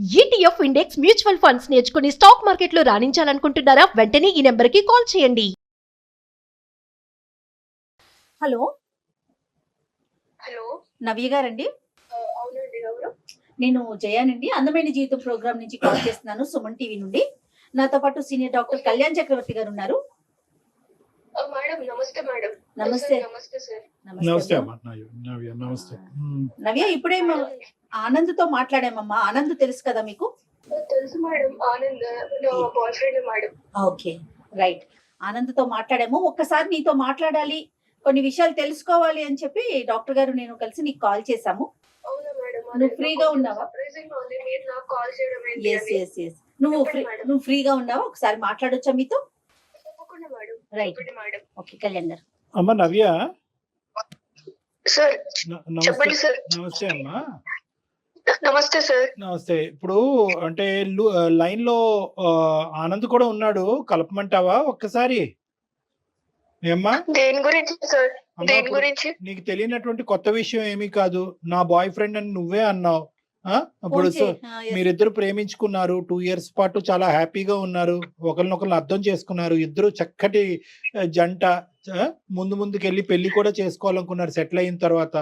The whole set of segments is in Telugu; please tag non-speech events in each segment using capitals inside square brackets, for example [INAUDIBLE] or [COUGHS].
ఈటీఎఫ్ ఇండెక్స్ మ్యూచువల్ ఫండ్స్ నేర్చుకుని స్టాక్ మార్కెట్లో రాణించాలనుకుంటున్నారా? వెంటనే ఈ నెంబర్కి కాల్ చేయండి. హలో? హలో? నవ్య గారండి? అవునండి ఎవరు? నేను జయానండి. అందమైన జీవితం ప్రోగ్రామ్ నుంచి కాల్ చేస్తున్నాను సుమన్ టీవీ నుండి. నాతో పాటు సీనియర్ డాక్టర్ కళ్యాణ్ చక్రవర్తి గారు ఉన్నారు. ఆ, మేడం నమస్తే మేడం. నమస్తే. నమస్తే సార్ నమస్తే. నవ్య ఇప్పుడే ఆనంద్తో మాట్లాడామమ్మా ఆనంద్ తెలుసు కదా మీకు? తెలుసు మేడం. ఆనంద్ నా boy friend madam. Okay. Right. ఆనంద్తో మాట్లాడాము. ఒక్కసారి నీతో మాట్లాడాలి. కొన్ని విషయాలు తెలుసుకోవాలి అని చెప్పి డాక్టర్ గారు నేను కలిసి నీకు కాల్ చేశాము. అవునా మేడం? నువ్వు ఫ్రీగా ఉన్నావా? ఎస్. ఎస్ ఎస్ నువ్వు ఫ్రీగా ఉన్నావా? ఒకసారి మాట్లాడొచ్చా మీతో? రైట్ ఓకే కళ్యాణ్ గారు. అమ్మ నవ్య? సార్. నమస్తే అమ్మా. నమస్తే సార్. నమస్తే. ఇప్పుడు అంటే లైన్లో ఆనంద్ కూడా ఉన్నాడు. కలపమంటావా ఒక్కసారి? ఏమ్మా? దేని గురించి సార్? దేని గురించి? నీకు తెలియనటువంటి కొత్త విషయం ఏమీ కాదు. నా బాయ్ ఫ్రెండ్ అని నువ్వే అన్నావు? ఇప్పుడు yes. మీరిద్దరు ప్రేమించుకున్నారు. టూ ఇయర్స్ పాటు చాలా హ్యాపీగా ఉన్నారు. ఒకరినొకరు అర్థం చేసుకున్నారు. ఇద్దరు చక్కటి జంట. ముందు ముందుకెళ్ళి పెళ్ళి కూడా చేసుకోవాలనుకున్నారు. సెటిల్ అయిన తర్వాత.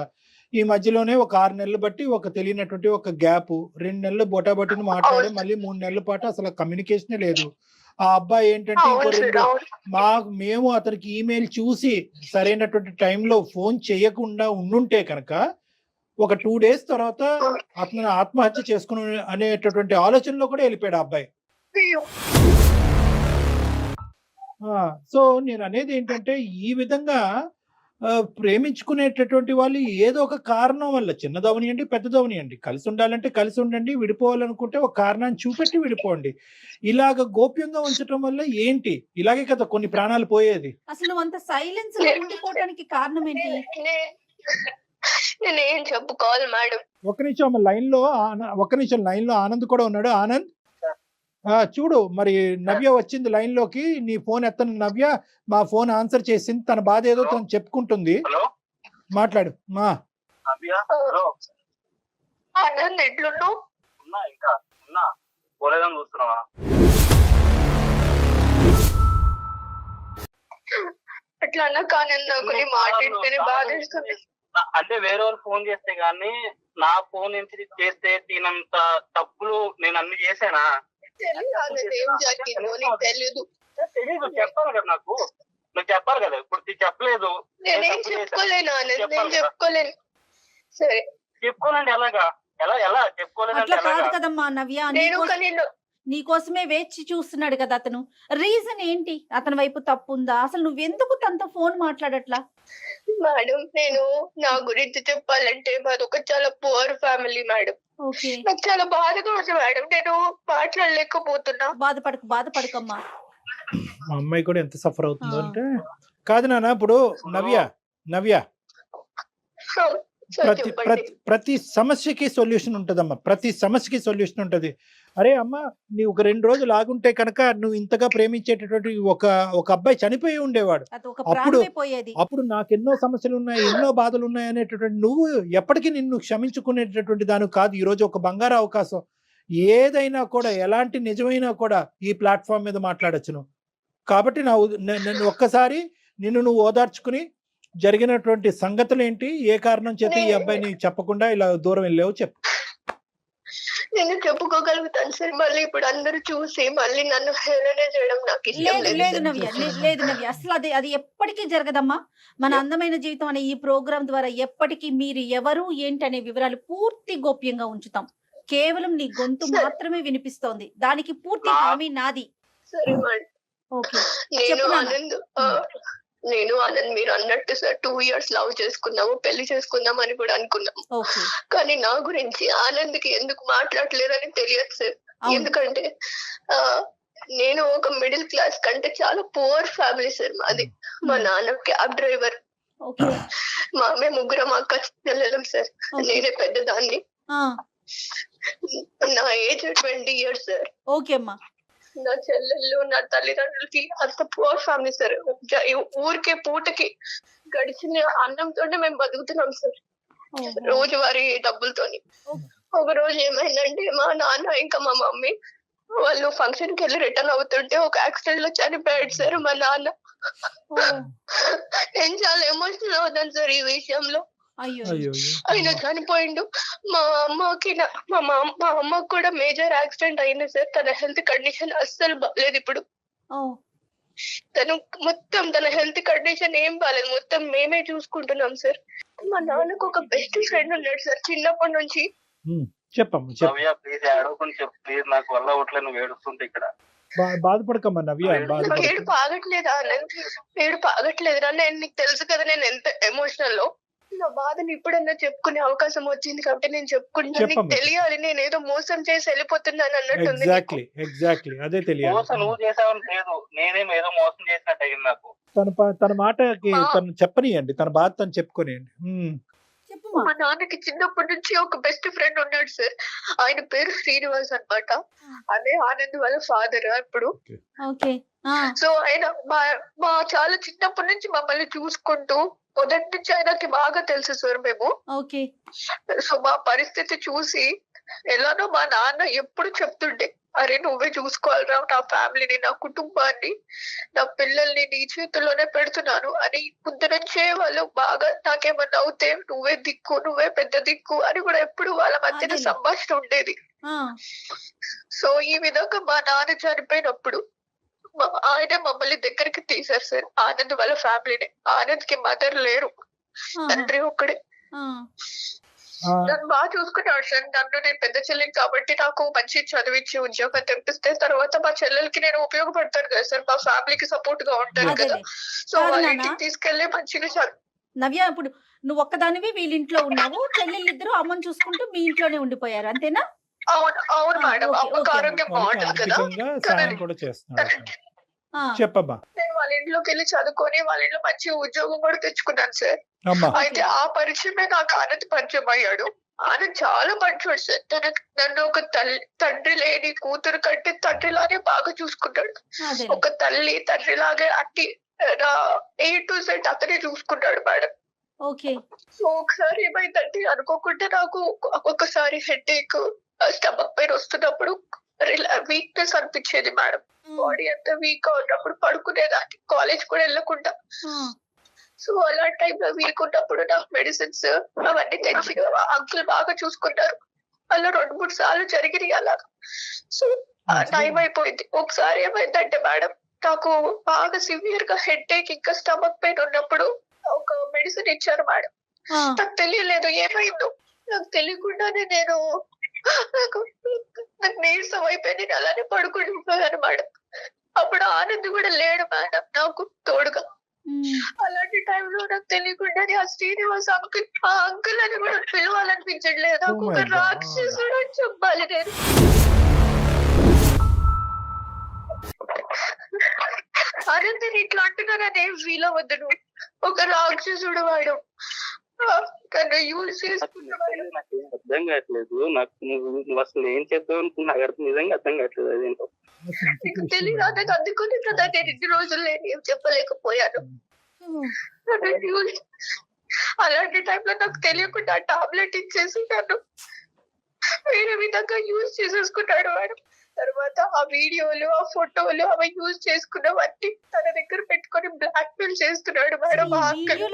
ఈ మధ్యలోనే ఒక ఆరు నెలలు బట్టి ఒక తెలియనటువంటి ఒక గ్యాప్ రెండు నెలలు బొటాబొటిని మాట్లాడి మళ్ళీ మూడు నెలల పాటు అసలు కమ్యూనికేషన్ లేదు. ఆ అబ్బాయి ఏంటంటే ఇంకో రెండు మా మేము అతనికి ఈమెయిల్ చూసి సరైనటువంటి టైంలో ఫోన్ చేయకుండా ఉండుంటే కనుక ఒక టూ డేస్ తర్వాత అతను ఆత్మహత్య చేసుకుని అనేటటువంటి ఆలోచనలో కూడా వెళ్ళిపోయాడు అబ్బాయి. సో నేను అనేది ఏంటంటే ఈ విధంగా ప్రేమించుకునేటటువంటి వాళ్ళు ఏదో ఒక కారణం వల్ల చిన్నదవనియండి పెద్దదవనియండి కలిసి ఉండాలంటే కలిసి ఉండండి విడిపోవాలనుకుంటే ఒక కారణాన్ని చూపెట్టి విడిపోండి. ఇలాగ గోప్యంగా ఉంచడం వల్ల ఏంటి? ఇలాగే కదా కొన్ని ప్రాణాలు పోయేది. అసలు అంత సైలెన్స్లో ఉండిపోవడానికి కారణం ఏంటి నేను ఏం చెప్పుకోవాలి మేడం. ఒక నిమిషం లైన్లో ఆన- ఒక నిమిషం లైన్లో ఆనంద్ కూడా ఉన్నాడు. ఆనంద్? చూడు మరి నవ్య వచ్చింది లైన్లోకి నీ ఫోన్ ఎత్తను నవ్య మా ఫోన్ ఆన్సర్ చేసింది తన బాధ ఏదో తను చెప్పుకుంటుంది. హలో? మాట్లాడు. మా. అట్లా అన్నా కానీ నాకు నీ మాట వింటేనే బాధేస్తుంది నా- అంటే వేరే వాళ్ళు ఫోన్ చేస్తే గానీ నా ఫోన్ నుంచి చేస్తే తినంత తప్పులు నేను అన్ని చేశానా? తెలియదు. ఏం జరిగిందో నీకు తెలియదు తెలీదు. చెప్పాలి కదా నాకు. నువ్వు చెప్పాలి కదా. ఇప్పుడు చెప్పలేదు. నేనేం. చెప్పుకోలేను ఆనంద్ నేను. చెప్పుకోలేను. సరే. చెప్పుకోనండి ఎలాగా? ఎలా ఎలా? చెప్పుకోలేదంటే అట్లా కాదు కదమ్మా నవ్య. నేను లో- నీకోసమే వేచి చూస్తున్నాడు కదా అతను. రీజన్ ఏంటి? అతని వైపు తప్పు ఉందా అసలు నువ్వెందుకు తనతో ఫోన్ మాట్లాడట్లా? మేడం నేను నా గురించి చెప్పాలంటే మాది ఒక చాలా పువర్ ఫ్యామిలీ మేడం. నాకు చాలా బాధగా ఉంది మేడం. నేను మాట్లాడలేకపోతున్నా. బాధపడకు బాధపడకమ్మా. మా అమ్మాయి కూడా ఎంత సఫర్ అవుతుందో. అంటే కాదు నాన్న ఇప్పుడు నవ్య నవ్య. ప్రతి ప్రతి సమస్యకి సొల్యూషన్ ఉంటదమ్మా. ప్రతి సమస్యకి సొల్యూషన్ ఉంటది. అరే అమ్మ నీవు ఒక రెండు రోజులు ఆగుంటే కనుక నువ్వు ఇంతగా ప్రేమించేటటువంటి ఒక ఒక అబ్బాయి చనిపోయి ఉండేవాడు. అప్పుడు- అప్పుడు నాకు ఎన్నో సమస్యలు ఉన్నాయి ఎన్నో బాధలు ఉన్నాయి అనేటటువంటి నువ్వు ఎప్పటికీ నిన్ను క్షమించుకునేటటువంటి దాని కాదు. ఈ రోజు ఒక బంగారు అవకాశం. ఏదైనా కూడా ఎలాంటి నిజమైనా కూడా ఈ ప్లాట్ఫామ్ మీద మాట్లాడొచ్చు నువ్వు కాబట్టి నా నే- నేను ఒక్కసారి నిన్ను నువ్వు ఓదార్చుకుని జరిగినటువంటి సంగతులు ఏంటి ఏ కారణం చేత ఈ అబ్బాయిని చెప్పకుండా ఇలా దూరం వెళ్ళావు చెప్పు. నేను చెప్పుకోగలుగుతాను సార్ మళ్ళీ ఇప్పుడు అందరూ చూసి మళ్ళీ నన్ను హేళన చేయడం నాకు ఇష్టం లేదు లేదు. నవ్య లేదు నవ్య. అసలు అది అది ఎప్పటికీ జరగదమ్మా. మన అందమైన జీవితం అనే ఈ ప్రోగ్రామ్ ద్వారా ఎప్పటికీ మీరు ఎవరు ఏంటి అనే వివరాలు పూర్తి గోప్యంగా ఉంచుతాం. కేవలం నీ గొంతు. మాత్రమే వినిపిస్తోంది. దానికి పూర్తి హామీ నాది. సరే ఓకే. నేను. ఆనంద్ నేను ఆనంద్ మీరు అన్నట్టు సార్ టూ ఇయర్స్ లవ్ చేసుకున్నాము పెళ్ళి చేసుకుందాం అని కూడా అనుకున్నాము. కానీ నా గురించి ఆనంద్కి ఎందుకు మాట్లాడలేదని తెలియదు సార్. ఎందుకంటే నేను ఒక మిడిల్ క్లాస్ కంటే చాలా పువర్ ఫ్యామిలీ సార్ మాది. మా నాన్న క్యాబ్ డ్రైవర్ మా మేము ముగ్గురం అక్క చెల్లెలం సార్. నేనే పెద్దదాన్ని. నా age twenty years sir. Okay అమ్మా. నా చెల్లెళ్ళు నా తల్లిదండ్రులకి అంత పువర్ ఫ్యామిలీ సార్ ఊరికే పూటకి గడిచిన అన్నంతోనే మేము బతుకుతున్నాం సార్. రోజువారీ డబ్బులతోని. ఒక రోజు ఏమైందంటే మా నాన్న ఇంకా మా మమ్మీ వాళ్ళు ఫంక్షన్కి వెళ్ళి రిటర్న్ అవుతుంటే ఒక యాక్సిడెంట్లో చనిపోయాడు సార్ మా నాన్న. నేను చాలా ఎమోషనల్ అవుతాను సార్ ఈ విషయంలో. అయ్యో! అయ్యో ఆయన చనిపోయిండు. మా అమ్మకి మా మా- అమ్మకి కూడా మేజర్ యాక్సిడెంట్ అయింది సార్. తన హెల్త్ కండిషన్ అస్సలు బాగాలేదు ఇప్పుడు. ఓ! తను మొత్తం తన హెల్త్ కండిషన్ ఏం బాగాలేదు మొత్తం మేమే చూసుకుంటున్నాం సార్. మా నాన్నకు ఒక బెస్ట్ ఫ్రెండ్ ఉన్నాడు సార్ చిన్నప్పటి నుంచి. చెప్పమ్మా చెప్ప. నవ్య ప్లీజ్ ఏడవకుండా చెప్పు. ప్లీజ్ నాకు వల్ల అవట్లేదు నువ్వు ఏడుస్తుంటే ఇక్కడ. బాధపడకమ్మా నవ్య ఏడుపు ఆగట్లేదా? ఆనంద్ ఏడుపు ఆగట్లేదురా. నేను నీకు తెలుసు కదా నేను ఎంత ఎమోషనల్లో. నా బాధని ఇప్పుడన్నా చెప్పుకునే అవకాశం వచ్చింది కాబట్టి నేను నీకు చెప్పమ్మా. తెలియాలి నేను ఏదో మోసం చేసి వెళ్ళిపోతున్నాను అన్నట్టుంది నీకు. ఎగ్జాక్ట్లీ ఎగ్జాక్ట్లీ అదే తెలియాలి. మోసం నువ్వు చేసావని లేదు. నేనేం ఏదో మోసం చేసినట్టు అయింది నాకు. తన తన మాటకి తను చెప్పనియండి. తన బాధ తను చెప్పుకోనియండి. మా నాన్నకి చిన్నప్పటి నుంచి ఒక బెస్ట్ ఫ్రెండ్ ఉన్నాడు సార్ ఆయన పేరు శ్రీనివాస్ అన్నమాట. అదే ఆనంద్ వాళ్ళ ఫాదర్ ఇప్పుడు. ఓకే సో ఆయన మా మా చాలా చిన్నప్పటి నుంచి మమ్మల్ని చూసుకుంటూ మొదటి నుంచి ఆయనకి బాగా తెలుసు సార్ మేము. ఓకే. సో మా పరిస్థితి చూసి ఎలానో మా నాన్న ఎప్పుడు చెప్తుండే అరే నువ్వే చూసుకోవాలిరా నా ఫ్యామిలీని నా కుటుంబాన్ని నా పిల్లల్ని నీ చేతుల్లోనే పెడుతున్నాను అని ముందు నుంచే వాళ్ళు బాగా నాకేమన్నా అవుతే నువ్వే దిక్కు నువ్వే పెద్ద దిక్కు అని కూడా ఎప్పుడు వాళ్ళ మధ్యన. సంభాషణ ఉండేది. సో ఈ విధంగా మా నాన్న చనిపోయినప్పుడు ఆయన మమ్మల్ని దగ్గరికి తీశారు సార్. ఆనంద్ వాళ్ళ ఫ్యామిలీని. ఆనంద్కి మదర్ లేరు తండ్రి ఒక్కడే. నన్ను బాగా చూసుకున్నాడు సార్. నన్ను నేను పెద్ద చెల్లిని కాబట్టి నాకు మంచి చదివించి ఉద్యోగం తెప్పిస్తే తర్వాత మా చెల్లెలకి నేను ఉపయోగపడతాను కదా సార్. మా ఫ్యామిలీకి సపోర్ట్గా ఉంటాను కదా. సో వాళ్ళ. ఇంటికి తీసుకెళ్ళి మంచిగా చదువు నవ్య ఇప్పుడు నువ్వు ఒక్కదానివి వీళ్ళ ఇంట్లో ఉన్నావు. చెల్లెళ్ళిద్దరూ అమ్మని చూసుకుంటూ మీ ఇంట్లోనే ఉండిపోయారు. అంతేనా? అవును అవును మేడం. అమ్మకి. ఆరోగ్యం బాగుంటుంది కదా. ఆర్థికంగా సాయం కూడా చేస్తున్నాడు ఆ, చెప్పమ్మా. నేను వాళ్ళ ఇంట్లోకి వెళ్ళి చదువుకొని వాళ్ళ ఇంట్లో మంచి ఉద్యోగం కూడా తెచ్చుకున్నాను సార్. అయితే ఆ పరిచయమే నాకు ఆనంద్ పరిచయం అయ్యాడు. ఆనంద్ చాలా మంచోడు సార్. తనకు నన్ను ఒక తల్లి తండ్రి లేని కూతురు కంటే తండ్రిలానే బాగా చూసుకుంటాడు. ఒక తల్లి తండ్రి లాగే అట్టి నా ఏ టు సెట్ అతనే చూసుకుంటాడు మేడం. ఓకే. సో ఒకసారి ఏమైందంటే అనుకోకుండా నాకు ఒక్కొక్కసారి హెడ్ ఏక్ స్టమక్ పెయిన్ వస్తున్నప్పుడు వీక్నెస్ అనిపించేది మేడం. బాడీ అంతా వీక్గా ఉన్నప్పుడు పడుకునేదాన్ని. కాలేజ్ కూడా వెళ్ళకుండా. సో అలాంటి టైంలో వీక్ ఉన్నప్పుడు నాకు మెడిసిన్స్ అవన్నీ తెచ్చి అంకుల్ బాగా చూసుకున్నారు. అలా రెండు మూడు సార్లు జరిగినాయి అలా సో టైం అయిపోయింది. ఒకసారి ఏమైందంటే మేడం నాకు బాగా సివియర్గా హెడ్ ఏక్ ఇంకా స్టమక్ పెయిన్ ఉన్నప్పుడు ఒక మెడిసిన్ ఇచ్చారు మేడం. ఆ, నాకు తెలియలేదు ఏమైందో. నాకు తెలియకుండానే నేను నాకు నాకు నీరసం అయిపోయి నేను అలానే పడుకుని మేడం అప్పుడు ఆనంద్ కూడా లేడు మేడం నాకు తోడుగా. అలాంటి టైంలో నాకు తెలియకుండానే ఆ శ్రీనివాస్ అంకుల్ ఆ అంకుల్ అని కూడా పిలవాలనిపించట్లేదు. నాకు Oh ఒక my God. రాక్షసుడు అని చెప్పాలి నేను. అనంతని ఇట్లా అంటున్నారని ఏం ఫీల్ అవ్వద్దు ఒక రాక్షసుడు వాడు. అర్థం కావట్లేదు. నాకు నువ్వు అసలు ఏం చేద్దాం అనుకున్నా నాకు అర్థం నిజంగా అర్థం కావట్లేదు అదేంటో తెలియదు నాకు అందుకుని నేను ఇన్ని రోజులు నేను ఏం చెప్పలేకపోయాను. అలాంటి టైంలో నాకు తెలియకుండా టాబ్లెట్ ఇచ్చేసి నన్ను వేరే విధంగా యూజ్ చేసేసుకున్నాడు మేడం తర్వాత ఆ వీడియోలు ఆ ఫోటోలు అవి యూజ్ చేసుకున్నవన్నీ తన దగ్గర పెట్టుకొని బ్లాక్ మెయిల్ చేస్తున్నాడు మేడం ఆ అంకుల్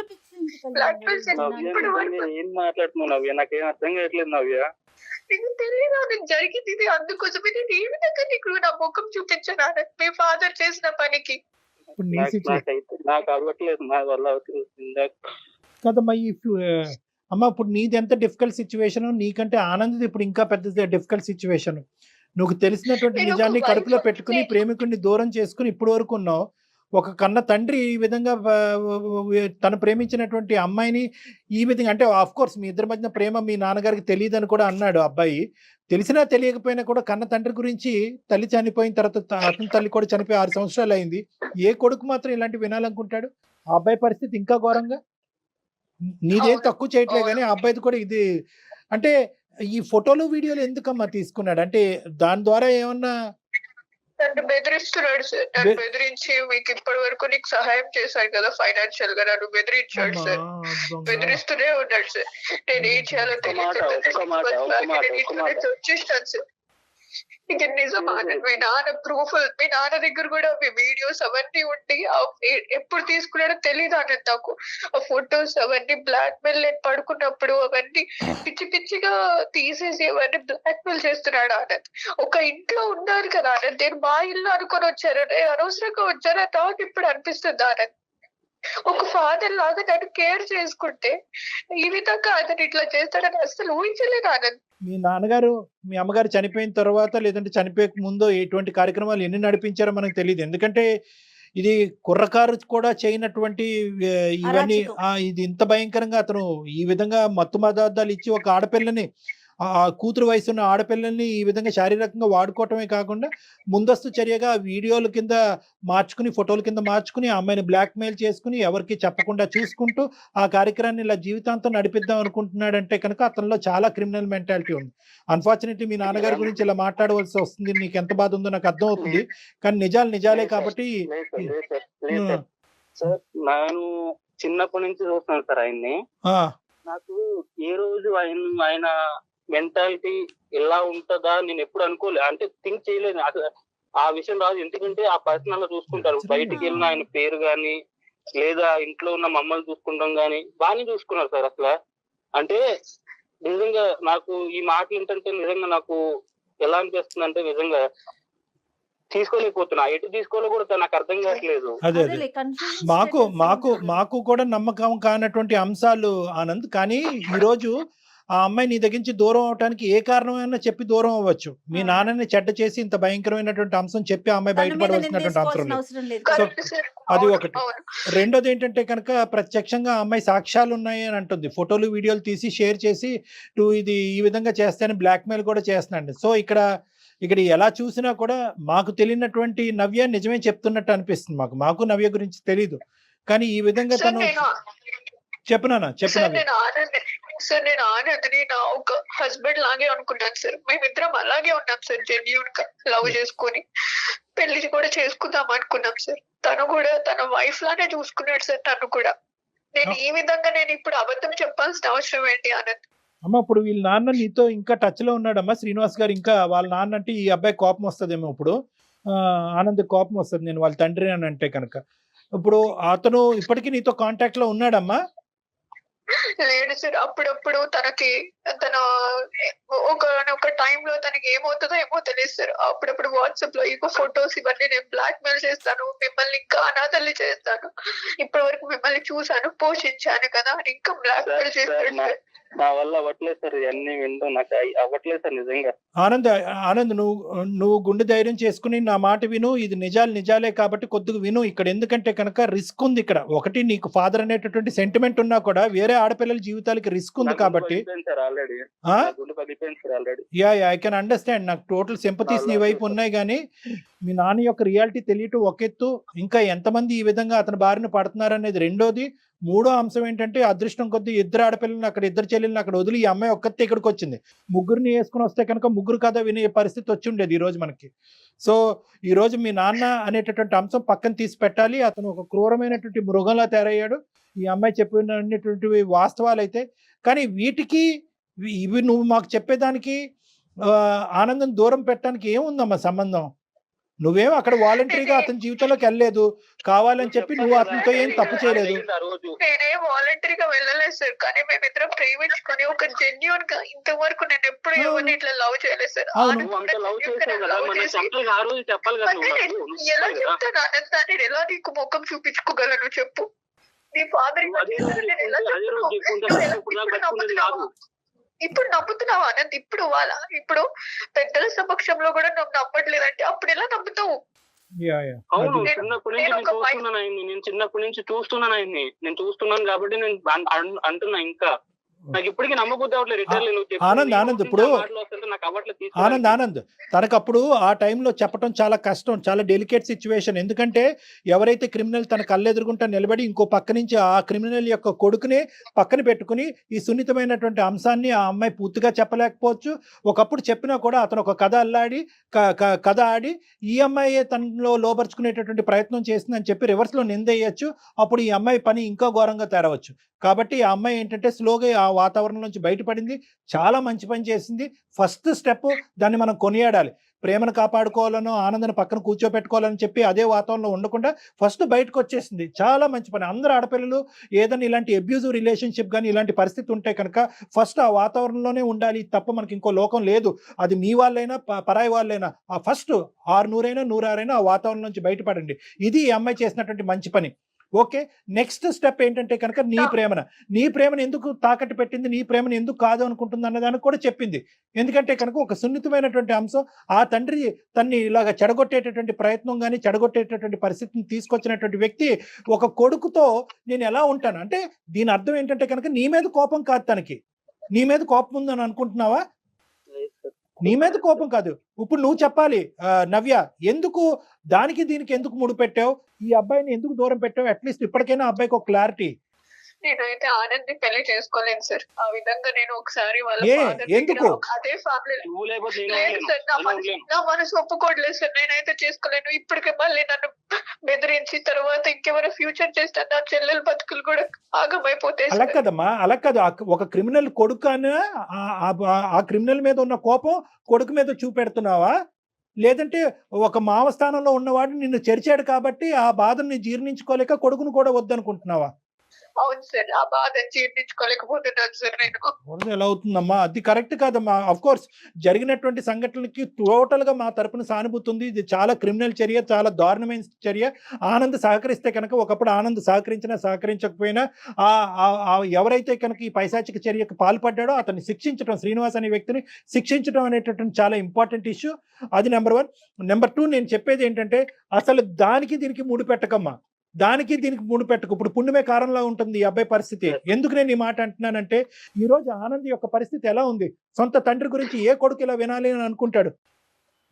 ఇప్పుడు అడుగు. నిజంగా ఏం మాట్లాడుతున్నావు నవ్య? నాకేం అర్థం కావట్లేదు నవ్య. నీకు తెలియదు? నీకు జరిగింది ఇది అందుకోసమే నేను ఏ విధంగా నీకు నా ముఖం చూపించాను. మీ ఫాదర్ చేసిన పనికి. నాకు అవ్వట్లేదు నా వల్ల ఇందాక. కదమ్మా ఈ అమ్మ ఇప్పుడు నీది ఎంత డిఫికల్ట్ సిచ్యువేషన్ నీకంటే ఆనంద్ ఇప్పుడు ఇంకా పెద్ద డిఫికల్ట్ సిచ్యువేషన్ నువ్వు తెలిసినటువంటి నిజాన్ని కడుపులో పెట్టుకుని ప్రేమికుడిని దూరం చేసుకుని ఇప్పటి వరకు ఉన్నావు. ఒక కన్న తండ్రి ఈ విధంగా తను ప్రేమించినటువంటి అమ్మాయిని ఈ విధంగా అంటే ఆఫ్ కోర్స్ మీ ఇద్దరి మధ్యన ప్రేమ మీ నాన్నగారికి తెలియదని కూడా అన్నాడు అబ్బాయి. తెలిసినా తెలియకపోయినా కూడా కన్న తండ్రి గురించి తల్లి చనిపోయిన తర్వాత అతని తల్లి కూడా చనిపోయి ఆరు సంవత్సరాలు అయింది. ఏ కొడుకు మాత్రం ఇలాంటి వినాలనుకుంటాడు? ఆ అబ్బాయి పరిస్థితి ఇంకా ఘోరంగా? నీదేం. తక్కువ చేయట్లేదు. కానీ ఆ అబ్బాయిది కూడా ఇది అంటే ఈ ఫోటోలు వీడియోలు ఎందుకమ్మా తీసుకున్నాడు? అంటే దాని ద్వారా ఏమన్నా నన్ను బెదిరిస్తున్నాడు సార్. నన్ను బెదిరించి మీకు ఇప్పటి వరకు నీకు సహాయం చేశాను కదా ఫైనాన్షియల్గా. నన్ను బెదిరించాడు సార్. బెదిరిస్తూనే ఉన్నాడు సార్. నేను ఏం చేయాలో. తెలియదు వచ్చేస్తాను సార్. ఇక నిజమాన మీ నాన్న ప్రూఫ్ మీ నాన్న దగ్గర కూడా మీ వీడియోస్ అవన్నీ ఉండి ఎప్పుడు తీసుకున్నాడో తెలియదు ఆనంద్ నాకు. ఆ ఫొటోస్ అవన్నీ బ్లాక్ మెయిల్ నేను పడుకున్నప్పుడు అవన్నీ పిచ్చి పిచ్చిగా తీసేసి అవన్నీ బ్లాక్ మెయిల్ చేస్తున్నాడు ఆనంద్. ఒక ఇంట్లో ఉన్నారు కదా ఆనంద్. నేను మా ఇల్లు అనుకొని వచ్చారు అనవసరంగా వచ్చారా నాకు ఇప్పుడు అనిపిస్తుంది ఆనంద్. ఒక ఫాదర్ లాగా నన్ను కేర్ చేసుకుంటే ఈ విధంగా అతను ఇట్లా చేస్తాడని అసలు ఊహించలేదు ఆనంద్. మీ నాన్నగారు మీ అమ్మగారు చనిపోయిన తర్వాత లేదంటే చనిపోయక ముందు ఎటువంటి కార్యక్రమాలు ఎన్ని నడిపించారో మనకు తెలియదు. ఎందుకంటే ఇది కుర్రకారు కూడా చేయనటువంటి ఇవన్నీ ఇది ఇంత భయంకరంగా అతను ఈ విధంగా మత్తు పదార్థాలు ఇచ్చి ఒక ఆడపిల్లని ఆ కూతురు వయసు ఉన్న ఆడపిల్లల్ని ఈ విధంగా శారీరకంగా వాడుకోవటమే కాకుండా ముందస్తు చర్యగా వీడియోల కింద మార్చుకుని ఫోటోల కింద మార్చుకుని ఆ అమ్మాయిని బ్లాక్మెయిల్ చేసుకుని ఎవరికి చెప్పకుండా చూసుకుంటూ ఆ కార్యక్రమాన్ని ఇలా జీవితాంతం నడిపిద్దాం అనుకుంటున్నాడంటే కనుక అతనిలో చాలా క్రిమినల్ మెంటాలిటీ ఉంది. అన్ఫార్చునేట్లీ మీ నాన్నగారి గురించి ఇలా మాట్లాడవలసి వస్తుంది. నీకు ఎంత బాధ ఉందో నాకు అర్థం అవుతుంది. కానీ నిజాలు నిజాలే కాబట్టి సార్, నేను చిన్నప్పటి నుంచి చూస్తున్నాను సార్ ఆయన్ని. ఆ, నాకు ఏ రోజు ఆయన ఆయన మెంటాలిటీ ఎలా ఉంటుందా నేను ఎప్పుడు అనుకోలే. అంటే థింక్ చేయలేదు. అసలు ఆ విషయం రాదు. ఎందుకంటే ఆ పర్సనల్ చూసుకుంటారు. బయటికి వెళ్ళిన ఆయన పేరు గాని లేదా ఇంట్లో ఉన్న మమ్మల్ని చూసుకుంటాం గాని బాగానే చూసుకున్నారు సార్ అసలు. అంటే నిజంగా నాకు ఈ మాటలు ఏంటంటే నిజంగా నాకు ఎలా అనిపిస్తుంది అంటే నిజంగా తీసుకోలేకపోతున్నా. ఎటు తీసుకోవాలో కూడా నాకు అర్థం కావట్లేదు. అదే అదే. మాకు మాకు. మాకు కూడా నమ్మకం కానటువంటి అంశాలు ఆనంద్. కానీ ఈరోజు ఆ అమ్మాయి నీ దగ్గర నుంచి దూరం అవడానికి ఏ కారణమైనా చెప్పి దూరం అవ్వచ్చు. మీ. నాన్నని చెడ్డ చేసి ఇంత భయంకరమైనటువంటి అంశం చెప్పి ఆ అమ్మాయి బయటపడవలసినటువంటి అవసరం లేదు. అది ఒకటి. రెండోది ఏంటంటే కనుక ప్రత్యక్షంగా ఆ అమ్మాయి సాక్ష్యాలు ఉన్నాయి అని అంటుంది. ఫోటోలు వీడియోలు తీసి షేర్ చేసి నువ్వు ఇది ఈ విధంగా చేస్తానని బ్లాక్మెయిల్ కూడా చేస్తున్నాండి. సో ఇక్కడ ఇక్కడ ఎలా చూసినా కూడా మాకు తెలియనటువంటి నవ్య నిజమే చెప్తున్నట్టు అనిపిస్తుంది మాకు. మాకు నవ్య గురించి తెలియదు కానీ ఈ విధంగా తను నేను చెప్పినానా చెప్పిన సార్ నేను ఆనంద్ని నా ఒక హస్బెండ్ లాగే అనుకున్నాను సార్. మేమిద్దరం అలాగే ఉన్నాం సార్ జెన్యున్గా లవ్ చేసుకొని. పెళ్ళి కూడా చేసుకుందాం అనుకున్నాం సార్. తను కూడా తన వైఫ్ లానే చూసుకున్నాడు సార్ తను కూడా. నేను ఈ విధంగా నేను ఇప్పుడు అబద్ధం చెప్పాల్సిన అవసరం ఏంటి ఆనంద్? అమ్మ ఇప్పుడు వీళ్ళ నాన్న నీతో ఇంకా టచ్లో ఉన్నాడమ్మా. శ్రీనివాస్ గారు ఇంకా వాళ్ళ నాన్న అంటే ఈ అబ్బాయి కోపం వస్తుందేమో ఇప్పుడు. ఆనంద్ కోపం వస్తుంది. నేను వాళ్ళ తండ్రి అని అంటే కనుక. ఇప్పుడు అతను ఇప్పటికీ నీతో కాంటాక్ట్లో ఉన్నాడమ్మా. లేడు సార్. అప్పుడప్పుడు తనకి తన ఒక ఒక టైంలో తనకి ఏమవుతుందో ఏమో తెలియదు సార్. అప్పుడప్పుడు వాట్సాప్లో ఇంకో ఫొటోస్ ఇవన్నీ నేను బ్లాక్ మెయిల్ చేస్తాను మిమ్మల్ని ఇంకా అనాథల్ని చేస్తాను. ఇప్పటి వరకు మిమ్మల్ని చూశాను పోషించాను కదా అని ఇంకా బ్లాక్ మెయిల్ చేస్తాడు నా- వల్ల అవ్వట్లేదు సార్. ఇవన్నీ వింటూ నాకు అవ్వట్లేదు సార్ నిజంగా. ఆనంద్ ఆనంద్ నువ్వు నువ్వు గుండె ధైర్యం చేసుకుని నా మాట విను. ఇది నిజాలు నిజాలే కాబట్టి కొద్దిగా విను. ఇక్కడ ఎందుకంటే కనుక రిస్క్ ఉంది ఇక్కడ. ఒకటి నీకు ఫాదర్ అనేటటువంటి సెంటిమెంట్ ఉన్నా కూడా వేరే ఆడపిల్లల జీవితాలకి రిస్క్ ఉంది కాబట్టి. యా ఐ కెన్ అండర్స్టాండ్ నాకు టోటల్ సింపతీస్ నీ వైపు ఉన్నాయి కానీ మీ నాన్న యొక్క రియాలిటీ తెలియటం ఒక ఎత్తు. ఇంకా ఎంతమంది ఈ విధంగా అతని బారిన పడుతున్నారు అనేది రెండోది. మూడో అంశం ఏంటంటే అదృష్టం కొద్దీ ఇద్దరు ఆడపిల్లల్ని అక్కడ ఇద్దరు చెల్లెల్ని అక్కడ వదిలి ఈ అమ్మాయి ఒక్కతే ఇక్కడికి వచ్చింది. ముగ్గురిని వేసుకుని వస్తే కనుక ముగ్గురు కథ వినే పరిస్థితి వచ్చి ఉండేది ఈరోజు మనకి. సో ఈరోజు మీ నాన్న అనేటటువంటి అంశం పక్కన తీసి పెట్టాలి. అతను ఒక క్రూరమైనటువంటి మృగంలా తయారయ్యాడు. ఈ అమ్మాయి చెప్పినటువంటివి వాస్తవాలు అయితే కానీ వీటికి ఇవి- నువ్వు మాకు చెప్పేదానికి ఆనందం దూరం పెట్టడానికి ఏముందమ్మా సంబంధం? నువ్వేం అక్కడ వాలంటరీగా అతని జీవితంలోకి వెళ్ళలేదు. కావాలని చెప్పి నువ్వు అతనితో ఏం తప్పు చేయలేదు. నేనే వాలంటరీగా వెళ్ళలేదు సార్. కానీ మేమిద్దరం ప్రేమించుకొని ఒక జెన్యున్గా ఇంతవరకు నేను ఎప్పుడు. ఎవరిని ఇట్లా లవ్ చేయలేదు సార్. ఎలా. చెప్తాను? అనంత నేను ఎలా నీకు ముఖం చూపించుకోగలను చెప్పు? నీ ఫాదర్ ఇప్పుడు నమ్ముతున్నావు అనంత్? ఇప్పుడు వాళ్ళ ఇప్పుడు పెద్దల సమక్షంలో కూడా నువ్వు నమ్మట్లేదంటే అప్పుడు ఎలా నమ్ముతావు? Yeah, yeah. అవును చిన్నప్పటి నుంచి నేను చూస్తున్నాను ఆయన్ని. నేను చిన్నప్పటి నుంచి చూస్తున్నాను ఆయన్ని. నేను చూస్తున్నాను కాబట్టి నేను అంటున్నా ఇంకా. నాకు ఇప్పటికీ నమ్మబుద్ధి అవ్వట్లేదు రిటర్న్ నువ్వు చెప్పిన ఆనంద్, ఆనంద్, ఇప్పుడు- నాకు అవ్వట్లేదు. ఆనంద్ ఆనంద్ తనకు అప్పుడు ఆ టైంలో చెప్పడం చాలా కష్టం చాలా డెలికేట్ సిచ్యువేషన్. ఎందుకంటే ఎవరైతే క్రిమినల్ తన కళ్ళెదురుగుంటా నిలబడి ఇంకో పక్క నుంచి ఆ క్రిమినల్ యొక్క కొడుకుని పక్కన పెట్టుకుని ఈ సున్నితమైనటువంటి అంశాన్ని ఆ అమ్మాయి పూర్తిగా చెప్పలేకపోవచ్చు. ఒకప్పుడు చెప్పినా కూడా అతను ఒక కథ అల్లాడి కథ ఆడి ఈ అమ్మాయి తనలో లోపరుచుకునేటటువంటి ప్రయత్నం చేసిందని చెప్పి రివర్స్లో నిందేయచ్చు. అప్పుడు ఈ అమ్మాయి పని ఇంకా ఘోరంగా తేరవచ్చు. కాబట్టి ఆ అమ్మాయి ఏంటంటే స్లోగా వాతావరణం నుంచి బయటపడింది. చాలా మంచి పని చేసింది. ఫస్ట్ స్టెప్ దాన్ని మనం కొనియాడాలి. ప్రేమను కాపాడుకోవాలనో ఆనందాన్ని పక్కన కూర్చోపెట్టుకోవాలని చెప్పి అదే వాతావరణంలో ఉండకుండా ఫస్ట్ బయటకు వచ్చేసింది చాలా మంచి పని. అందరు ఆడపిల్లలు ఏదైనా ఇలాంటి అబ్యూజివ్ రిలేషన్షిప్ కానీ ఇలాంటి పరిస్థితి ఉంటే కనుక ఫస్ట్ ఆ వాతావరణంలోనే ఉండాలి. తప్ప మనకి ఇంకో లోకం లేదు. అది మీ వాళ్ళైనా ప- పరాయి వాళ్ళైనా ఆ ఫస్ట్ ఆరు నూరైనా నూరారైనా ఆ వాతావరణం నుంచి బయటపడండి. ఇది ఈ అమ్మాయి చేసినటువంటి మంచి పని. ఓకే నెక్స్ట్ స్టెప్ ఏంటంటే కనుక నీ ప్రేమన. నీ ప్రేమను ఎందుకు తాకట్టు పెట్టింది? నీ ప్రేమను ఎందుకు కాదు అనుకుంటుంది అన్నదానికి కూడా చెప్పింది. ఎందుకంటే కనుక ఒక సున్నితమైనటువంటి అంశం ఆ తండ్రి తన్ని ఇలాగ చెడగొట్టేటటువంటి ప్రయత్నం కానీ చెడగొట్టేటటువంటి పరిస్థితిని తీసుకొచ్చినటువంటి వ్యక్తి ఒక కొడుకుతో నేను ఎలా ఉంటాను? అంటే దీని అర్థం ఏంటంటే కనుక నీ మీద కోపం కాదు తనకి. నీ మీద కోపం ఉందని అనుకుంటున్నావా. నీ మీద కోపం కాదు. ఇప్పుడు నువ్వు చెప్పాలి ఆ, నవ్య ఎందుకు దానికి దీనికి ఎందుకు ముడిపెట్టావు? ఈ అబ్బాయిని ఎందుకు దూరం పెట్టావు? అట్లీస్ట్ ఇప్పటికైనా అబ్బాయికి ఒక క్లారిటీ. నేనైతే ఆనంద్ పెళ్ళి చేసుకోలేను సార్ ఆ విధంగా నేను ఒకసారి వాళ్ళ ఏ? father దగ్గర ఎందుకు? అదే ఫ్యామిలీ నువ్వు లేకపోతే నేను లేదు ఉండలేను. సార్ నా నేను మనసు ఉండలేను. నా మనసు ఒప్పుకోవట్లేదు సార్ నేనైతే చేసుకోలేను ఇప్పటికే మళ్ళీ నన్ను బెదిరించి తర్వాత ఇంకెవరైనా ఫ్యూచర్ చేస్తే నా చెల్లెల బతుకులు కూడా ఆగమైపోతాయి అలా సార్. కదమ్మా అలా కాదు ఆ- ఒక క్రిమినల్ కొడుకు అని ఆ- ఆ- ఆ క్రిమినల్ మీద ఉన్న కోపం కొడుకు మీద చూపెడుతున్నావా లేదంటే ఒక మావ స్థానంలో ఉన్నవాడు నిన్ను చెరిచాడు కాబట్టి ఆ బాధని జీర్ణించుకోలేక కొడుకును కూడా వద్దనుకుంటున్నావా అవును సార్. ఆ బాధ జీర్ణించుకోలేకపోతున్నాను సార్ నేను. ఎలా అవుతుందమ్మా? అది కరెక్ట్ కాదమ్మా. అఫ్ కోర్స్ జరిగినటువంటి సంఘటనలకి టోటల్గా మా తరపున సానుభూతి ఉంది ఇది చాలా క్రిమినల్ చర్య చాలా దారుణమైన చర్య. ఆనంద్ సహకరిస్తే కనుక ఒకప్పుడు ఆనంద్ సహకరించినా సహకరించకపోయినా ఆ ఆ- ఎవరైతే కనుక ఈ పైశాచిక చర్యకు పాల్పడ్డాడో అతన్ని శిక్షించడం శ్రీనివాస్ అనే వ్యక్తిని శిక్షించడం అనేటటువంటి చాలా ఇంపార్టెంట్ ఇష్యూ. అది నెంబర్ వన్. నెంబర్ టూ నేను చెప్పేది ఏంటంటే అసలు దానికి దీనికి ముడి పెట్టకమ్మా దానికి దీనికి ముడి పెట్టకు. ఇప్పుడు పుణ్యమే కారణంలో ఉంటుంది ఈ అబ్బాయి పరిస్థితి. ఎందుకు నేను ఈ మాట అంటున్నానంటే ఈ రోజు ఆనంద్ యొక్క పరిస్థితి ఎలా ఉంది? సొంత తండ్రి గురించి ఏ కొడుకు ఇలా వినాలి అని అనుకుంటాడు?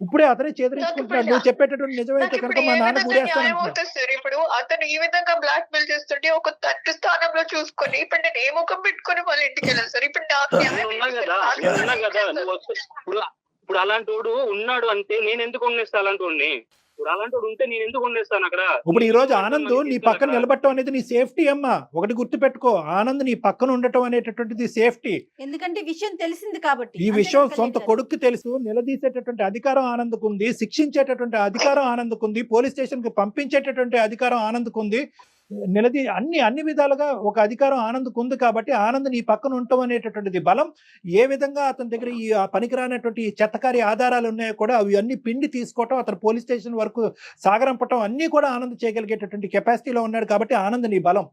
ఇప్పుడే అతనే చేదరించుకుంటున్నాడు. నువ్వు చెప్పేటటువంటి నిజమైతే ఇప్పుడు కనుక మా నాన్న గురేస్తాను ఇప్పుడు అతను ఈ విధంగా బ్లాక్ మెయిల్ చేస్తుంటే ఒక తండ్రి స్థానంలో చూసుకొని ఇప్పుడు నేను ఏ ముఖం పెట్టుకొని వాళ్ళ ఇంటికి వెళ్ళాను సార్? ఇప్పుడు ఇప్పుడు అలాంటి వాడు ఉన్నాడు అంటే నేను ఎందుకు ఉండేస్తా అలాంటి వాడిని ఇప్పుడు అలాంటి వాడు ఉంటే నేను ఎందుకు ఉండేస్తాను అక్కడ? ఇప్పుడు ఈ రోజు ఆనంద్ నీ పక్కన నిలబడటం అనేది నీ సేఫ్టీ అమ్మా. ఒకటి గుర్తుపెట్టుకో ఆనంద్ నీ పక్కన ఉండటం అనేటటువంటిది సేఫ్టీ. ఎందుకంటే విషయం తెలిసింది కాబట్టి. ఈ విషయం సొంత కళ్యాణ్ గారు? కొడుకు తెలుసు నిలదీసేటటువంటి అధికారం ఆనందకుంది శిక్షించేటటువంటి అధికారం ఆనందకుంది పోలీస్ స్టేషన్కి పంపించేటటువంటి అధికారం ఆనందకుంది. నిలదీ అన్ని అన్ని విధాలుగా ఒక అధికారం ఆనందకుంది కాబట్టి ఆనంద్ నీ పక్కన ఉండటం అనేటటువంటిది బలం ఏ విధంగా అతని దగ్గర ఈ పనికిరానటువంటి చెత్తకారి ఆధారాలు ఉన్నాయో కూడా అవి అన్ని పిండి తీసుకోవటం అతను పోలీస్ స్టేషన్ వరకు సాగరంపటం అన్ని కూడా ఆనంద్ చేయగలిగేటటువంటి కెపాసిటీలో ఉన్నాడు కాబట్టి ఆనంద్ నీ బలం.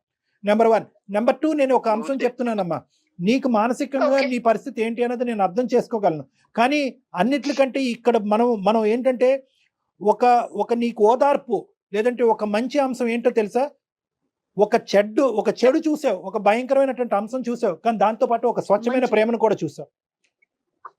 Number one. నెంబర్ టూ నేను ఒక అంశం చెప్తున్నానమ్మా. నీకు మానసికంగా. నీ పరిస్థితి ఏంటి అన్నది నేను అర్థం చేసుకోగలను. కానీ అన్నిట్లకంటే ఇక్కడ మనం మనం ఏంటంటే ఒక ఒక నీకు ఓదార్పు లేదంటే ఒక మంచి అంశం ఏంటో తెలుసా? ఒక చెడ్డు ఒక చెడు చూసావు ఒక భయంకరమైనటువంటి అంశం చూసావు కానీ దాంతో పాటు ఒక స్వచ్ఛమైన ప్రేమను కూడా చూసావు.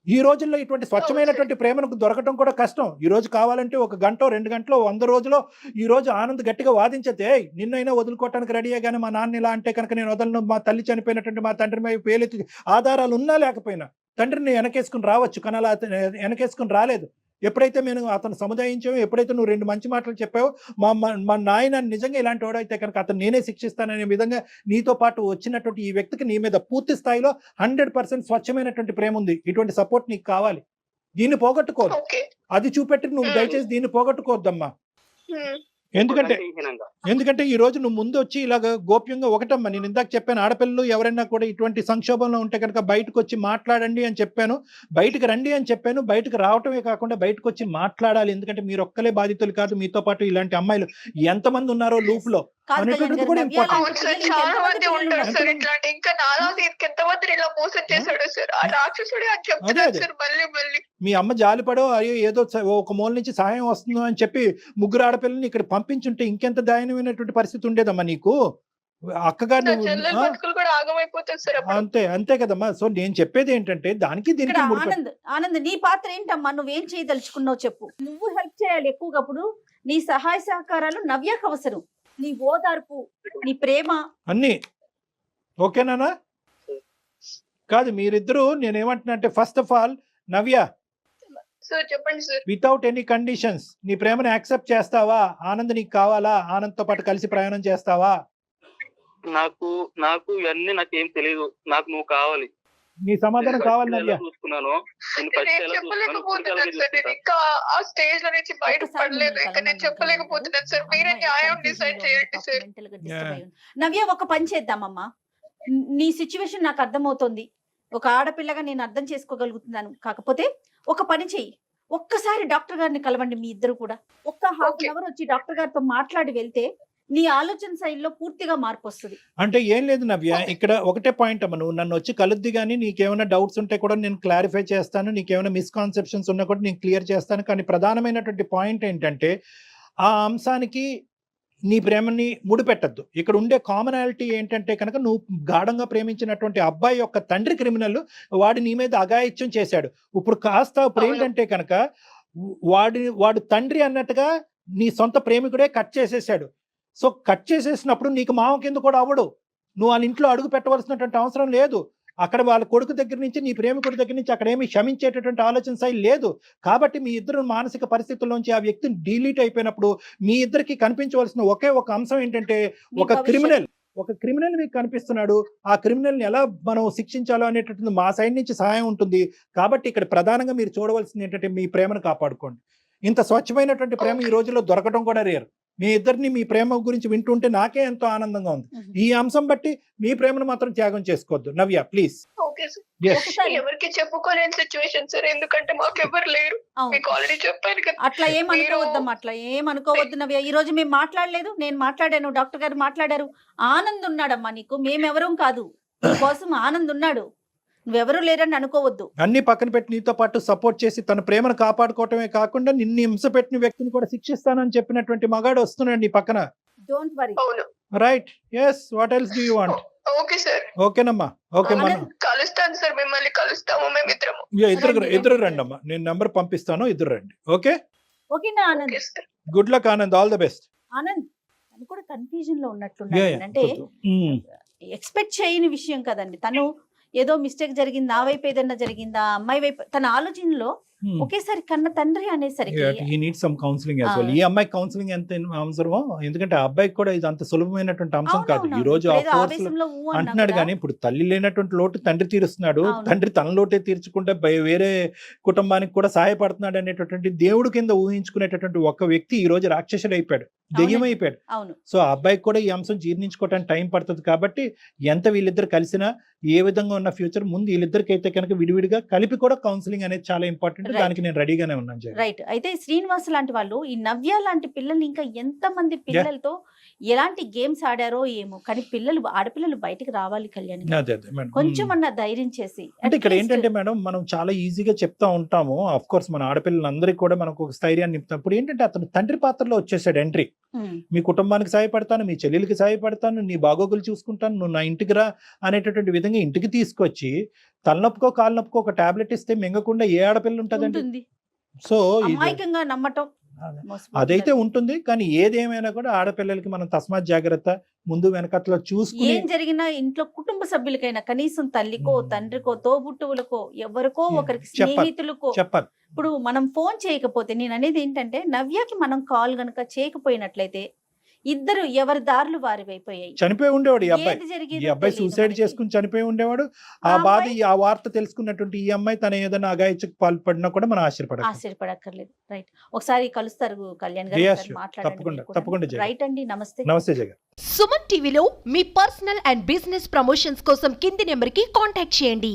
ఈ రోజుల్లో ఇటువంటి స్వచ్ఛమైనటువంటి ప్రేమను దొరకటం కూడా కష్టం. ఈ రోజు కావాలంటే ఒక గంట రెండు గంటలో వంద రోజులో ఈ రోజు ఆనంద్ గట్టిగా వాదించతే "ఏయ్, నిన్నైనా వదులుకోవటానికి రెడీయే కానీ మా నాన్న ఇలా అంటే కనుక నేను వదలను మా తల్లి చనిపోయినటువంటి మా తండ్రి మీద పేలెత్తి ఆధారాలు ఉన్నా లేకపోయినా తండ్రిని వెనకేసుకుని రావచ్చు కానీ అలా వెనకేసుకుని రాలేదు. ఎప్పుడైతే మేము అతను సముదాయించామో ఎప్పుడైతే నువ్వు రెండు మంచి మాటలు చెప్పావో మా మా- నాయన నిజంగా ఇలాంటి వాడైతే కనుక అతను నేనే శిక్షిస్తాననే విధంగా నీతో పాటు వచ్చినటువంటి ఈ వ్యక్తికి నీ మీద పూర్తి స్థాయిలో హండ్రెడ్ పర్సెంట్ స్వచ్ఛమైనటువంటి ప్రేమ ఉంది. ఇటువంటి సపోర్ట్ నీకు కావాలి. దీన్ని పోగొట్టుకోదు అది చూపెట్టి నువ్వు. దయచేసి దీన్ని పోగొట్టుకోవద్దమ్మా. ఎందుకంటే. ఎందుకంటే ఈ రోజు నువ్వు ముందు వచ్చి ఇలాగ గోప్యంగా ఒకటమ్మా నేను ఇందాక చెప్పాను ఆడపిల్లలు ఎవరైనా కూడా ఇటువంటి సంక్షోభంలో ఉంటే కనుక బయటకు వచ్చి మాట్లాడండి అని చెప్పాను బయటకు రండి అని చెప్పాను బయటకు రావటమే కాకుండా బయటకు వచ్చి మాట్లాడాలి ఎందుకంటే మీరు ఒక్కలే బాధితులు కాదు మీతో పాటు ఇలాంటి అమ్మాయిలు ఎంతమంది ఉన్నారో లూప్లో కాదు చాలా మంది ఉంటారు? సార్ ఇట్లాంటి. ఇంకా ఎంతమంది ఇలా మోసం చేశాడు సార్? ఆ రాక్షసుడే అని చెప్తున్నాడు అదే. సార్ మళ్ళీ మళ్ళీ. మీ అమ్మ జాలిపడో అయ్యో ఏదో ఒక మూల నుంచి సహాయం వస్తుందో అని చెప్పి ముగ్గురు ఆడపిల్లల్ని ఇక్కడ పంపించుంటే ఇంకెంత దయనీయమైనటువంటి పరిస్థితి ఉండేదమ్మా నీకు? అక్కగా నా నువ్వు చెల్లెలు ఆ, బతుకులు కూడా ఆగమైపోతుంది సార్ అప్పుడు. అంతే అంతే కదమ్మా. సో నేను చెప్పేది ఏంటంటే దానికి దీనికి ఆనంద్ ఆనంద్ నీ పాత్ర ఏంటమ్మా? నువ్వేం చేయదలుచుకున్నావు చెప్పు. నువ్వు హెల్ప్ చేయాలి ఎక్కువగా అప్పుడు. నీ సహాయ సహకారాలు నవ్యకు అవసరం. నీ ఓదార్పు నీ ప్రేమ. అన్ని. ఓకేనా కాదు మీరిద్దరూ నేనేమంటున్నా అంటే first of all Navya. Sir చెప్పండి సార్ వితౌట్ ఎనీ కండిషన్స్ నీ ప్రేమను యాక్సెప్ట్ చేస్తావా? ఆనంద్ నీకు కావాలా? ఆనంద్తో పాటు కలిసి ప్రయాణం చేస్తావా? నాకు నాకు ఇవన్నీ నాకు ఏం తెలియదు నాకు నువ్వు కావాలి. నీ సమాధానం నేను కావాలి నవ్య. చూసుకున్నాను? నేను ఫస్ట్ ఎలా చూసుకున్నాను? చెప్పలేకపోతున్నాను. ఇంకా ఆ స్టేజ్లో నుంచి బయట పడలేదు. ఇంకా నేను సార్. మీరే న్యాయం డిసైడ్ చేయండి సార్. నవ్య ఒక పని చేద్దామమ్మా. నీ సిచ్యువేషన్ నాకు అర్థమవుతోంది. ఒక ఆడపిల్లగా నేను అర్థం చేసుకోగలుగుతున్నాను. కాకపోతే ఒక పని చెయ్యి. ఒక్కసారి డాక్టర్ గారిని కలవండి మీ ఇద్దరు కూడా. ఒక్క హాఫ్ Okay. అవర్ వచ్చి డాక్టర్ గారితో మాట్లాడి వెళ్తే నీ ఆలోచన శైలిలో పూర్తిగా మార్పు వస్తుంది అంటే ఏం లేదు నవ్య ఇక్కడ ఒకటే పాయింట్ అమ్మ నువ్వు నన్ను వచ్చి కలుద్ది కానీ నీకేమైనా డౌట్స్ ఉంటే కూడా నేను క్లారిఫై చేస్తాను నీకేమైనా మిస్కాన్సెప్షన్స్ ఉన్నా కూడా నేను క్లియర్ చేస్తాను. కానీ ప్రధానమైనటువంటి పాయింట్ ఏంటంటే ఆ అంశానికి నీ ప్రేమని ముడిపెట్టద్దు. ఇక్కడ ఉండే కామనాలిటీ ఏంటంటే కనుక నువ్వు గాఢంగా ప్రేమించినటువంటి అబ్బాయి యొక్క తండ్రి క్రిమినల్ వాడు నీ మీద అఘాయిత్యం చేశాడు. ఇప్పుడు కాస్త ఇప్పుడు. ఏంటంటే కనుక వాడి వాడు తండ్రి అన్నట్టుగా నీ సొంత ప్రేమికుడే కట్ చేసేసాడు. సో కట్ చేసేసినప్పుడు నీకు మామ కింద కూడా అవ్వడు. నువ్వు వాళ్ళ ఇంట్లో అడుగు పెట్టవలసినటువంటి అవసరం లేదు. అక్కడ వాళ్ళ కొడుకు దగ్గర నుంచి నీ ప్రేమికుడి దగ్గర నుంచి అక్కడ ఏమి క్షమించేటటువంటి ఆలోచన శైలి లేదు. కాబట్టి మీ ఇద్దరు మానసిక పరిస్థితుల్లోంచి ఆ వ్యక్తి డిలీట్ అయిపోయినప్పుడు మీ ఇద్దరికి కనిపించవలసిన ఒకే ఒక అంశం ఏంటంటే ఒక. క్రిమినల్ ఒక క్రిమినల్ మీకు కనిపిస్తున్నాడు. ఆ క్రిమినల్ని ఎలా మనం శిక్షించాలో అనేటటువంటి మా సైడ్ నుంచి సహాయం ఉంటుంది. కాబట్టి ఇక్కడ ప్రధానంగా మీరు చూడవలసింది ఏంటంటే మీ ప్రేమను కాపాడుకోండి. ఇంత స్వచ్ఛమైనటువంటి ప్రేమ ఈ రోజుల్లో దొరకడం కూడా రేర్. మీ ఇద్దరిని మీ ప్రేమ గురించి వింటుంటే నాకే ఎంతో ఆనందంగా ఉంది. ఈ అంశం బట్టి మీ ప్రేమను మాత్రం త్యాగం చేసుకోవద్దు. Navya please okay sir. ఒకసారి. ఎవరికి చెప్పుకోలేని సిచ్యువేషన్ సార్. ఎందుకంటే మాకు ఎవరు లేరు. మీకు ఆల్రెడీ చెప్పాను కదా. అట్లా ఏం అనుకోవద్దమ్మా అట్లా ఏం అనుకోవద్దు నవ్య. ఈ రోజు మేము మాట్లాడలేదు నేను మాట్లాడాను. డాక్టర్ గారు మాట్లాడారు. ఆనంద్ ఉన్నాడమ్మా నీకు. మేమెవరం కాదు. [COUGHS] నీకోసం ఆనంద్ ఉన్నాడు. నువ్వెవరూ లేరని అనుకోవద్దు. అన్ని పక్కన పెట్టి నీతో పాటు సపోర్ట్ చేసి తన ప్రేమను కాపాడుకోవటమే కాకుండా నిన్ను హింస పెట్టిన వ్యక్తిని కూడా శిక్షిస్తానని చెప్పినటువంటి మగాడు వస్తున్నాడు నీ పక్కన. డోంట్ వరీ అవును. Right yes what else do you want okay sir. ఓకేనమ్మా. ఓకే మనం. ఆనంద్ కలుస్తాను సార్. మిమ్మల్ని కలుస్తాము. మేమిద్దరము యా, ఇద్దరు ఇద్దరు రండి. రండి అమ్మా నేను నెంబర్ పంపిస్తాను. ఇద్దరు రండి. ఓకే? ఓకేనా Anand. Okay sir. Good luck Anand. All the best Anand తను కూడా కన్ఫ్యూజన్లో ఉన్నట్లున్నాడు. అంటే ఎక్స్పెక్ట్ చేయని విషయం కదండి. తను ఏదో మిస్టేక్ జరిగింది నా వైపు ఏదైనా జరిగిందా? అమ్మాయి వైపు తన ఆలోచనలో ఒకేసారి కన్న తండ్రి అనేసరికి సమ్ కౌన్సిలింగ్. ఈ అమ్మాయి కౌన్సిలింగ్ ఎంత అవసరమో ఎందుకంటే ఆ అబ్బాయికి కూడా ఇది అంత సులభమైనటువంటి అంశం కాదు. ఈ రోజు అంటున్నాడు కానీ ఇప్పుడు తల్లి లేనటువంటి లోటు తండ్రి తీరుస్తున్నాడు. తండ్రి తన లోటే తీర్చుకుంటే వేరే కుటుంబానికి కూడా సహాయపడుతున్నాడు అనేటటువంటి దేవుడి కింద ఊహించుకునేటటువంటి ఒక వ్యక్తి ఈ రోజు రాక్షసుడు అయిపోయాడు దెయ్యం. అయిపోయాడు సో ఆ అబ్బాయికి కూడా ఈ అంశం జీర్ణించుకోవడానికి టైం పడుతుంది కాబట్టి ఎంత వీళ్ళిద్దరు కలిసినా ఏ విధంగా ఉన్న ఫ్యూచర్ ముందు వీళ్ళిద్దరికి అయితే కనుక విడివిడిగా కలిపి కూడా కౌన్సిలింగ్ అనేది చాలా ఇంపార్టెంట్. దానికి నేను రెడీగానే ఉన్నాను. రైట్ అయితే శ్రీనివాస్ లాంటి వాళ్ళు ఈ నవ్య లాంటి పిల్లల్ని ఇంకా ఎంత మంది పిల్లలతో ఎలాంటి గేమ్స్ ఆడారో ఏమో కానీ పిల్లలు ఆడపిల్లలు బయటికి రావాలి కళ్యాణ్ కొంచెం. అన్న ధైర్యం చేసి అంటే ఇక్కడ ఏంటంటే మేడం మనం చాలా ఈజీగా చెప్తా ఉంటాము. అఫ్ కోర్స్ మన ఆడపిల్లలందరికీ కూడా మనకు ఒక స్థైర్యాన్ని నింపుతాం ఇప్పుడు ఏంటంటే అతను తండ్రి పాత్రలో వచ్చేసాడు ఎంట్రీ. మీ కుటుంబానికి సహాయపడతాను మీ చెల్లెలకి సహాయపడతాను నీ బాగోగులు చూసుకుంటాను నువ్వు నా ఇంటికి రా అనేటటువంటి విధంగా ఇంటికి తీసుకొచ్చి తలనొప్పుకో కాలు నొప్పుకో ఒక టాబ్లెట్ ఇస్తే మింగకుండా ఏ ఆడపిల్ల ఉంటుందండి ఉంటుంది సో అమాయకంగా నమ్మటం. అదైతే ఉంటుంది కానీ ఏదేమైనా కూడా ఆడపిల్లలకి మనం తస్మాత్ జాగ్రత్త ముందు వెనకట్లో చూసుకుని ఏం జరిగినా ఇంట్లో కుటుంబ సభ్యులకైనా కనీసం తల్లికో. తండ్రికో తోబుట్టువులకో ఎవరికో. ఒకరికి. స్నేహితులకో చెప్పాలి ఇప్పుడు మనం ఫోన్ చేయకపోతే నేను అనేది ఏంటంటే నవ్యకి మనం కాల్ గనుక చేయకపోయినట్లయితే ఇద్దరు ఎవరి దారులు వారి అయిపోయాయి చనిపోయి ఉండేవాడు ఈ అబ్బాయి. ఈ అబ్బాయి సూసైడ్. చేసుకుని చనిపోయి ఉండేవాడు. ఆ బాధ ఆ వార్త తెలుసుకున్నటువంటి ఈ అమ్మాయి తన ఏదైనా అగాయచకు పాల్పడినా కూడా మనం ఆశ్చర్యపడాలి ఆశ్చర్యపడక్కర్లేదు. రైట్. ఒకసారి కలుస్తారు కళ్యాణ్ గారు తప్పకుండా. తప్పకుండా. రైట్ అండి నమస్తే. నమస్తే జగన్ సుమన్ టీవీలో మీ పర్సనల్ అండ్ బిజినెస్ ప్రమోషన్స్ కోసం కింది నెంబర్కి కాంటాక్ట్ చేయండి.